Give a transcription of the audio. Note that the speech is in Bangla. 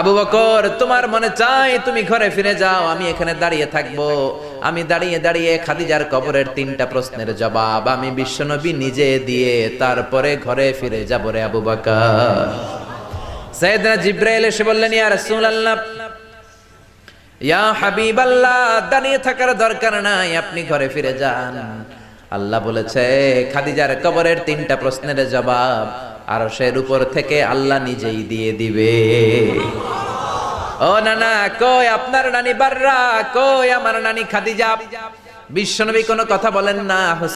আবু বকর, তোমার মনে চাই তুমি ঘরে ফিরে যাও, আমি এখানে দাঁড়িয়ে থাকব। আমি দাঁড়িয়ে দাঁড়িয়ে খাদিজার কবরের তিনটা প্রশ্নের জবাব আমি বিশ্বনবী নিজে দিয়ে তারপরে ঘরে ফিরে যাব রে আবু বকর। সৈয়দনা জিব্রাইল এসে বললেন, ইয়া রাসূলুল্লাহ, ইয়া হাবিবাল্লাহ, দাঁড়িয়ে থাকার দরকার নাই, আপনি ঘরে ফিরে যান। আল্লাহ বলেছে, খাদিজার কবরের তিনটা প্রশ্নের জবাব আর সের উপর থেকে আল্লাহ নিজেই দিয়ে দিবে। ও নানা, কই আপনার নানি বাররা? কই আমার নানি খাদিজা? বিশ্বনবী কোনো কথা বলেন না।